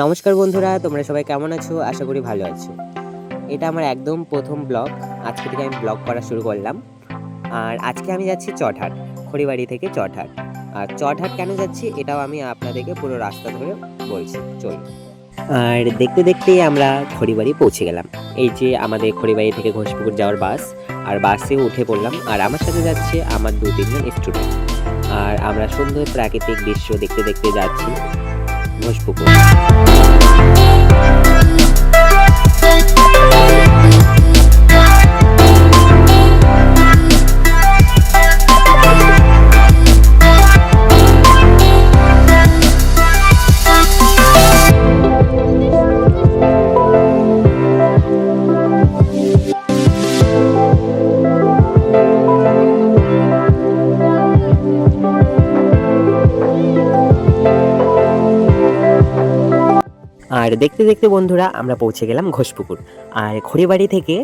নমস্কার বন্ধুরা, তোমরা সবাই কেমন আছো? আশা করি ভালো আছো। এটা আমার একদম প্রথম ব্লগ। আজকে থেকে আমি ব্লগ করা শুরু করলাম। আর আজকে আমি যাচ্ছি চটহাট, খড়িবাড়ি থেকে চটহাট। আর চটহাট কেন যাচ্ছি, এটাও আমি আপনাদেরকে পুরো রাস্তা ধরে বলছি। চল আর দেখতে দেখতেই আমরা খড়িবাড়ি পৌঁছে গেলাম। এই যে আমাদের খড়িবাড়ি থেকে ঘোষপুকুর যাওয়ার বাস, আর বাসে উঠে পড়লাম। আর আমার সাথে যাচ্ছে আমার দু তিনজন স্টুডেন্ট আর আমরা সুন্দর প্রাকৃতিক দৃশ্য দেখতে দেখতে যাচ্ছি। ঘোষপুকুর আর দেখতে দেখতে বন্ধুরা, আমরা পৌঁছে গেলাম ঘোষপুকুর। আর খড়িবাড়ি থেকে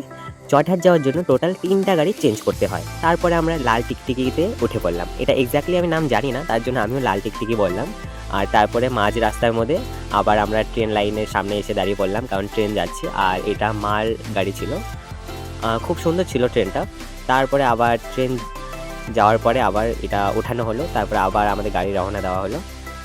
চটহাট যাওয়ার জন্য টোটাল তিনটা গাড়ি চেঞ্জ করতে হয়। তারপরে আমরা লাল টিকটিকিতে উঠে পড়লাম। এটা এক্স্যাক্টলি আমি নাম জানি না, তার জন্য আমিও লাল টিকটিকি বললাম। আর তারপরে মাঝ রাস্তার মধ্যে আবার আমরা ট্রেন লাইনের সামনে এসে দাঁড়িয়ে পড়লাম, কারণ ট্রেন যাচ্ছে। আর এটা মাল গাড়ি ছিল। খুব সুন্দর ছিল ট্রেনটা তারপরে আবার ট্রেন যাওয়ার পরে আবার এটা ওঠানো হলো। তারপরে আবার আমাদের গাড়ি রওনা দেওয়া হলো।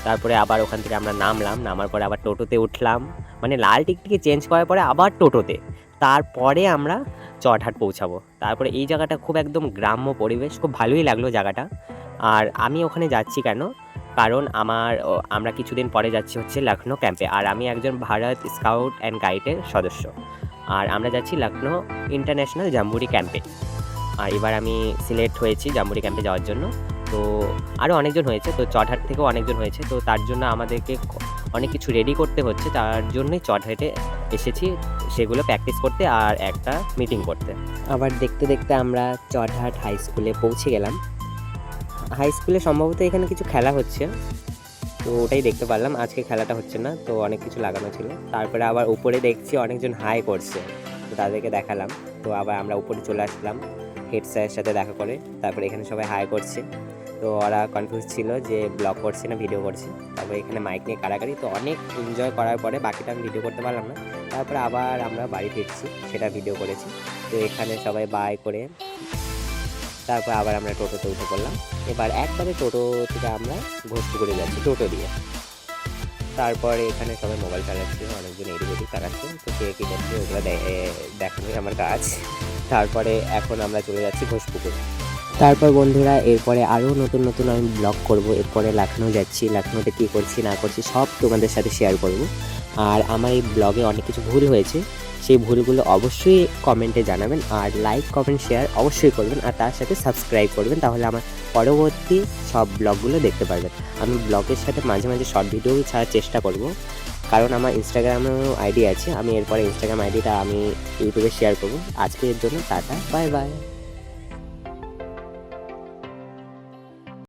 তারপরে আবার ওখান থেকে আমরা নামলাম, নামার পরে আবার টোটোতে উঠলাম। মানে লাল টিকটিকে চেঞ্জ করার পরে আবার টোটোতে। তারপরে আমরা চটহাট পৌঁছাবো। তারপরে এই জায়গাটা খুব একদম গ্রাম্য পরিবেশ, খুব ভালোই লাগল জায়গাটা। আর আমি ওখানে যাচ্ছি কেন? কারণ আমার আমরা কিছুদিন পরে যাচ্ছি হচ্ছে লখনৌ ক্যাম্পে। আর আমি একজন ভারত স্কাউট অ্যান্ড গাইডের সদস্য। আর আমরা যাচ্ছি লখনৌ ইন্টারন্যাশনাল জাম্বুরি ক্যাম্পে। আর এবার আমি সিলেক্ট হয়েছি জাম্বুরি ক্যাম্পে যাওয়ার জন্য। তো আরও অনেকজন হয়েছে, তো চটহাট থেকেও অনেকজন হয়েছে, তো তার জন্য আমাদেরকে অনেক কিছু রেডি করতে হচ্ছে, তার জন্যই চটহাটে এসেছি, সেগুলো প্র্যাকটিস করতে আর একটা মিটিং করতে। আবার দেখতে দেখতে আমরা চটহাট হাই স্কুলে পৌঁছে গেলাম। হাই স্কুলে সম্ভবত এখানে কিছু খেলা হচ্ছে, তো ওটাই দেখতে পারলাম, আজকে খেলাটা হচ্ছে না, তো অনেক কিছু লাগানো ছিল। তারপরে আবার উপরে দেখছি অনেকজন হাই করছে, তো তাদেরকে দেখালাম, তো আবার আমরা উপরে চলে আসলাম হেড স্যারের সাথে দেখা করে, তারপরে এখানে সবাই হাই করছে। তো ওরা কনফিউজ ছিল যে ব্লগ করছে না ভিডিও করছে। তারপরে এখানে মাইক নিয়ে কাড়াকাড়ি, তো অনেক এনজয় করার পরে বাকিটা আমি ভিডিও করতে পারলাম না। তারপরে আবার আমরা বাড়ি ফিরছি, সেটা ভিডিও করেছি। তো এখানে সবাই বাই করে তারপর আবার আমরা টোটোতে উঠে পড়লাম। এবার একবারে টোটো থেকে আমরা ঘোষপুকুরে যাচ্ছি, টোটো দিয়ে। তারপরে এখানে সবাই মোবাইল চালাচ্ছে, অনেকজন এদিক ওদিক চালাচ্ছে। তো কে কী করছে ওগুলো দেখানোই আমার কাজ। তারপরে এখন আমরা চলে যাচ্ছি ঘোষপুকুর তারপর বন্ধুরা, এরপরে আরও নতুন নতুন আমি ব্লগ করব। এরপরে লখনৌ যাচ্ছি। লখনৌতে কী করছি, না করছি, সব তোমাদের সাথে শেয়ার করব। আর আমার এই ব্লগে অনেক কিছু ভুল হয়েছে। সেই ভুলগুলো অবশ্যই কমেন্টে জানাবেন। আর লাইক কমেন্ট শেয়ার অবশ্যই করবেন। আর তার সাথে সাবস্ক্রাইব করবেন। তাহলে আমার পরবর্তী সব ব্লগগুলো দেখতে পারবেন। আমি ব্লগের সাথে মাঝে মাঝে শর্ট ভিডিও ছাড়ার চেষ্টা করব। কারণ আমার ইনস্টাগ্রামেও আইডি আছে। আমি এরপরে ইনস্টাগ্রাম আইডিটা আমি ইউটিউবে শেয়ার করব। আজকের জন্য টাটা। Bye bye